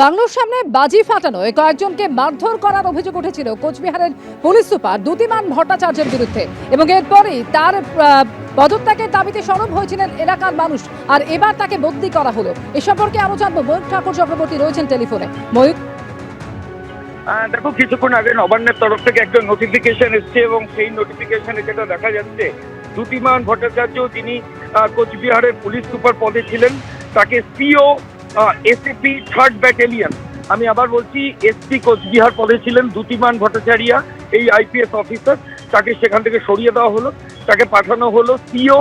বাংলোর সামনে বাজি ফাটানো কয়েকজনকে মারধর করার অভিযোগ উঠেছিল। কোচবিহারের পুলিশ সুপার দ্যুতিমান ভট্টাচার্যের বিরুদ্ধে এবং এরপরেই তার পদত্যাগের দাবিতে সরব হয়েছিলেন এলাকার মানুষ আর এবার তাকে বদলি করা হলো। এ সম্পর্কে আরও জানব। ময়ূক ঠাকুর চক্রবর্তী রয়েছেন টেলিফোনে। আহ, দেখো কিছুক্ষণ আগে নবান্নের তরফ থেকে একটা নোটিফিকেশন এসছে এবং সেই নোটিফিকেশনে যেটা দেখা যাচ্ছে দ্যুতিমান ভট্টাচার্য যিনি কোচবিহারের পুলিশ সুপার পদে ছিলেন তাকে সিও এসএপি থার্ড ব্যাটালিয়ন আমি আবার বলছি এসপি কোচবিহার পদে ছিলেন দ্যুতিমান ভট্টাচার্য এই আইপিএস অফিসার তাকে সেখান থেকে সরিয়ে দেওয়া হলো তাকে পাঠানো হলো সিও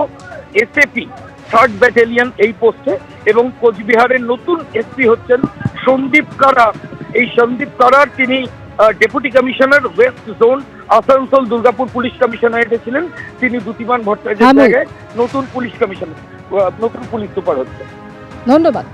এসএপি থার্ড ব্যাটালিয়ন এই পোস্টে এবং কোচবিহারের নতুন এসপি হচ্ছেন সন্দীপ কারা। এই সন্দীপ কারার তিনি deputy commissioner west zone Asansol Durgapur police কমিশনারেটে ছিলেন। তিনি দ্যুতিমান হ্যাঁ, ভট্টাচার্যের জায়গায় নতুন পুলিশ কমিশনার নতুন পুলিশ সুপার হচ্ছে ধন্যবাদ।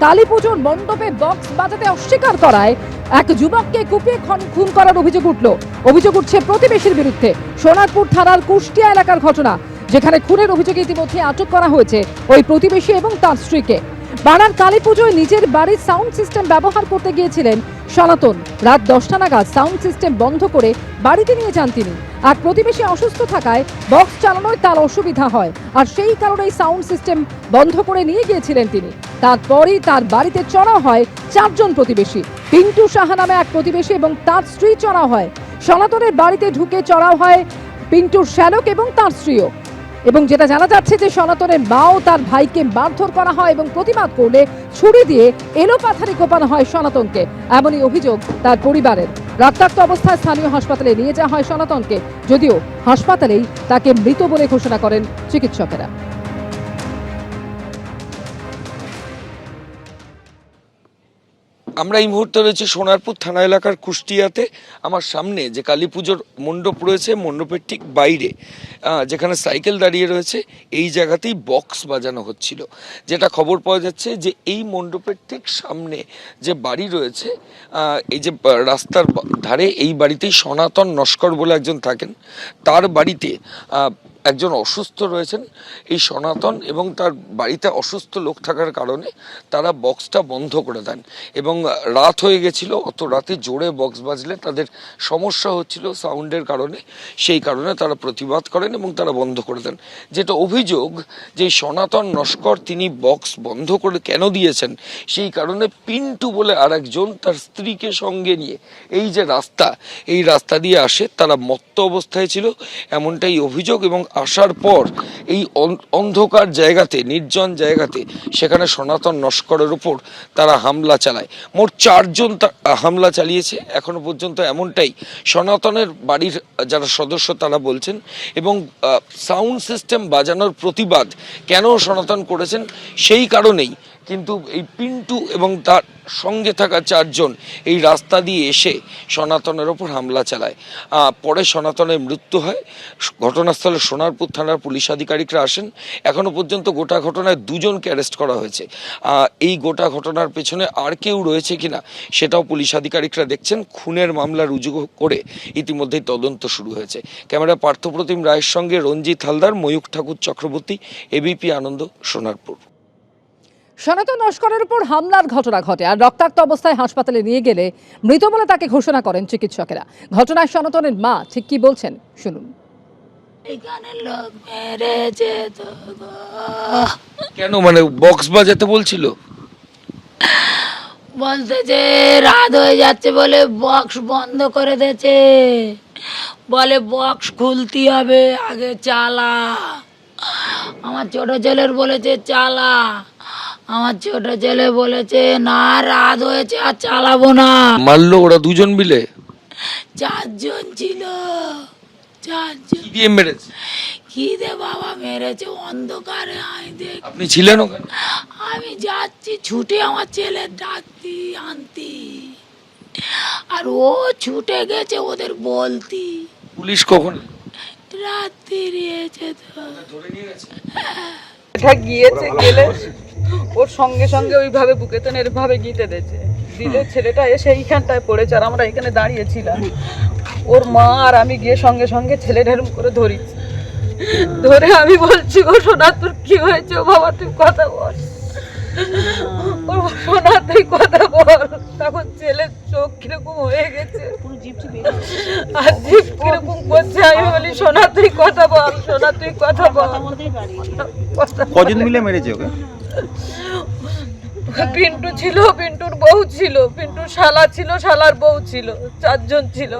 কালী পুজোর মণ্ডপে বক্স বাজাতে অস্বীকার করায় এক যুবককে কুপিয়ে খন- খুন করার অভিযোগ উঠল। অভিযোগ উঠছে প্রতিবেশীর বিরুদ্ধে। সোনারপুর থানার কুষ্টিয়া এলাকার ঘটনা, যেখানে খুনের অভিযোগে ইতিমধ্যে আটক করা হয়েছে ওই প্রতিবেশী এবং তার স্ত্রীকে। বাড়ার কালী পুজোয় নিজের বাড়ির সাউন্ড সিস্টেম ব্যবহার করতে গিয়েছিলেন সনাতন। রাত দশটা নাগাদ সাউন্ড সিস্টেম বন্ধ করে বাড়িতে নিয়ে যান তিনি। আর প্রতিবেশী অসুস্থ থাকায় বক্স চালানোয় তার অসুবিধা হয়। আর সেই কারণেই সাউন্ড সিস্টেম বন্ধ করে নিয়ে গিয়েছিলেন তিনি। তারপরই তার বাড়িতে চড়া হয় চারজন প্রতিবেশী। পিন্টু সাহা নামে এক প্রতিবেশী এবং তার স্ত্রী চড়া হয়। সনাতনের বাড়িতে ঢুকে চড়াও হয় পিন্টুর শ্যালক এবং তার স্ত্রীও। এবং যেটা জানা যাচ্ছে যে সনাতনের মাও তার ভাইকে মারধর করা হয় এবং প্রতিবাদ করলে ছুরি দিয়ে এলো পাথারি কোপানো হয় সনাতনকে। এমনই অভিযোগ তার পরিবারের। রক্তাক্ত অবস্থায় স্থানীয় হাসপাতালে নিয়ে যাওয়া হয় সনাতনকে। যদিও হাসপাতালেই তাকে মৃত বলে ঘোষণা করেন চিকিৎসকেরা। আমরা এই মুহূর্তে রয়েছে সোনারপুর থানা এলাকার কুষ্টিয়াতে। আমার সামনে যে কালী পুজোর মণ্ডপ রয়েছে, মণ্ডপের ঠিক বাইরে যেখানে সাইকেল দাঁড়িয়ে রয়েছে, এই জায়গাতেই বক্স বাজানো হচ্ছিল। যেটা খবর পাওয়া যাচ্ছে যে এই মণ্ডপের ঠিক সামনে যে বাড়ি রয়েছে এই যে রাস্তার ধারে এই বাড়িতেই সনাতন নস্কর বলে একজন থাকেন। তার বাড়িতে একজন অসুস্থ রয়েছেন, এই সনাতন এবং তার বাড়িতে অসুস্থ লোক থাকার কারণে তারা বক্সটা বন্ধ করে দেন এবং রাত হয়ে গেছিল, অত রাতে জোরে বক্স বাজলে তাদের সমস্যা হচ্ছিল সাউন্ডের কারণে, সেই কারণে তারা প্রতিবাদ করেন এবং তারা বন্ধ করে দেন। যেটা অভিযোগ যে সনাতন নস্কর তিনি বক্স বন্ধ করে কেন দিয়েছেন, সেই কারণে পিন্টু বলে আর একজন তার স্ত্রীকে সঙ্গে নিয়ে এই যে রাস্তা, এই রাস্তা দিয়ে আসে, তারা মত্ত অবস্থায় ছিল, এমনটাই অভিযোগ এবং আসার পর এই অন- অন্ধকার জায়গাতে, নির্জন জায়গাতে সেখানে সনাতন নস্করের উপর তারা হামলা চালায়। মোট চারজন হামলা চালিয়েছে। এখনও পর্যন্ত এমনটাই। সনাতনের বাড়ির যারা সদস্য তারা বলছেন এবং সাউন্ড সিস্টেম বাজানোর প্রতিবাদ কেন সনাতন করেছেন সেই কারণেই কিন্তু এই পিন্টু এবং তার সঙ্গে থাকা চারজন এই রাস্তা দিয়ে এসে সনাতনের ওপর হামলা চালায়। পরে সনাতনের মৃত্যু হয়। ঘটনাস্থলে সোনারপুর থানার পুলিশ আধিকারিকরা আসেন। এখনও পর্যন্ত গোটা ঘটনায় দুজনকে অ্যারেস্ট করা হয়েছে। এই গোটা ঘটনার পেছনে আর কেউ রয়েছে কিনা সেটাও পুলিশ আধিকারিকরা দেখছেন। খুনের মামলা রুজু করে ইতিমধ্যেই তদন্ত শুরু হয়েছে। ক্যামেরা পার্থপ্রতিম রায়ের সঙ্গে রঞ্জিত হালদার ময়ূক ঠাকুর চক্রবর্তী এবিপি আনন্দ, সোনারপুর। সনাতন নস্করের উপর হামলার ঘটনা ঘটে আর রক্তাক্ত অবস্থায় হাসপাতালে নিয়ে গেলে মৃত বলে তাকে ঘোষণা করেন চিকিৎসকেরা। ঘটনায় সনাতনের মা ঠিক কি বলছেন শুনুন। এখানে লোক মেরেছে তো গো। কেন মানে বক্স বাজাতে বলছিল? বলতে যে রাত হয়ে যাচ্ছে বলে বক্স বন্ধ করে দিয়েছে। বলে বক্স খুলতে হবে আগে চালা। আমার ছোট ছেলের বলেছে চালা। আমার ছোট ছেলে বলেছে না রাত হয়েছে আর চালাবো না। মারলো ওরা দুজন মিলে? চারজন ছিল। চারজন। কি দিয়ে মেরেছে? কি দে বাবা মেরেছে অন্ধকারে আই দেখ আপনি ছিলেন ওখানে? আমি যাচ্ছি ছুটে আমার ছেলের ডাকতি আনতি। আর ও ছুটে গেছে ওদের বলতি। পুলিশ কখন রাত্রি এসে তো এটা গিয়েছে গেলে ওর সঙ্গে সঙ্গে ওইভাবে বুকে তো এরভাবে গিতে দিয়েছে দিলে ছেলেটা এসে এইখানটায় পড়েছে আর আমরা এখানে দাঁড়িয়েছিলাম। ওর মা আর আমি গিয়ে সঙ্গে সঙ্গে ছেলেটা এরম করে ধরি। ধরে আমি বলছি গো সোনা তোর কি হয়েছে? ও বাবা তুই কথা বল। ওর শোনা তুই কথা বল। তখন ছেলের চোখ কীরকম হয়ে গেছে। আর জিভ কীরকম করছে? আমি বলি সোনা তুই কথা বল সোনা তুই কথা বল। কথা কজন মিলে মেরেছে ওকে? পিন্টু ছিল, পিন্টুর বউ ছিল, পিন্টুর শালা ছিল, শালার বউ ছিল, চারজন ছিল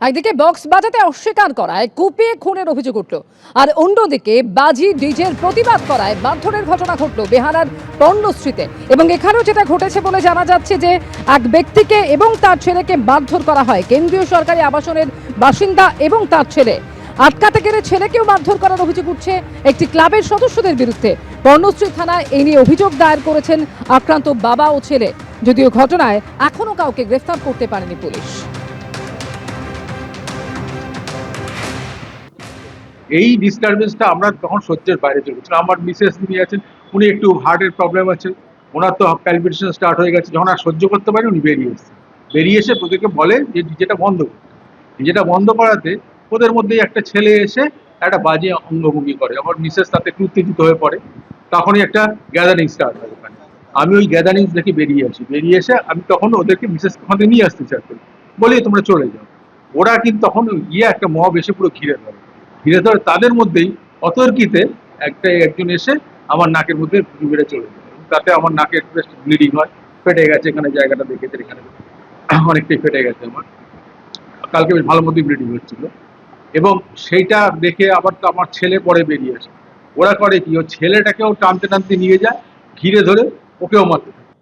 একদিকে বক্স বাজাতে অস্বীকার করায়, কুপিয়ে খুনের অভিযোগ উঠল। আর অন্যদিকে বাজি, ডিজের প্রতিবাদ করায় মারধরের ঘটনা ঘটল বেহারার পণ্যশ্রীতে। এবং এখানেও যেটা ঘটেছে বলে জানা যাচ্ছে যে, এক ব্যক্তিকে এবং তার ছেলেকে মারধর করা হয়। কেন্দ্রীয় সরকারি আবাসনের বাসিন্দা এবং তার ছেলে। আটকাতে গেলে ছেলেকেও মারধর করার অভিযোগ উঠছে একটি ক্লাবের সদস্যদের বিরুদ্ধে। পর্ণশ্রী থানায় এই নিয়ে অভিযোগ দায়ের করেছেন আক্রান্ত বাবা ও ছেলে। যদিও ঘটনায় এখনও কাউকে গ্রেফতার করতে পারেনি পুলিশ। এই ডিস্টারবেন্সটা আমরা তখন সহ্যের বাইরে চলে গেছিলাম। আমার মিসেস যিনি আছেন, উনি একটু হার্টের প্রবলেম আছে। ওনার তো প্যালপিটেশন স্টার্ট হয়ে গেছে। যখন আর সহ্য করতে পারেন, উনি বেরিয়ে এসেছেন। বেরিয়ে এসে ওদেরকে বলে যে ডিজেটা বন্ধ করতে ডিজেটা বন্ধ করাতে ওদের মধ্যেই একটা ছেলে এসে একটা বাজে অঙ্গভঙ্গি করে। আমার মিসেস তাতে একটু উত্তেজিত হয়ে পড়ে। তখনই একটা গ্যাদারিং স্টার্ট হয় ওখানে। আমি ওই গ্যাদারিং দেখে বেরিয়ে আসি। বেরিয়ে এসে আমি তখন ওদেরকে মিসেস ওখান নিয়ে আসতে চাই বলি, তোমরা চলে যাও। ওরা কিন্তু তখন গিয়ে একটা মব এসে পুরো ঘিরে ধরে। ঘিরে ধরে তাদের মধ্যেই অতর্কিতে একটা একজন এসে আমার নাকের মধ্যে বেড়ে চলে যায়। তাতে আমার নাকের ব্লিডিং হয়। ফেটে গেছে এখানে জায়গাটা দেখেছে এখানে অনেকটাই ফেটে গেছে আমার। কালকে বেশ ভালো মতোই ব্লিডিং হচ্ছিল। এবং সেইটা দেখে আবার তো আমার ছেলে পরে বেরিয়ে আসে ওরা করে কি ও ছেলেটাকেও টানতে টানতে নিয়ে যায়, ঘিরে ধরে ওকেও মারতে থাকে।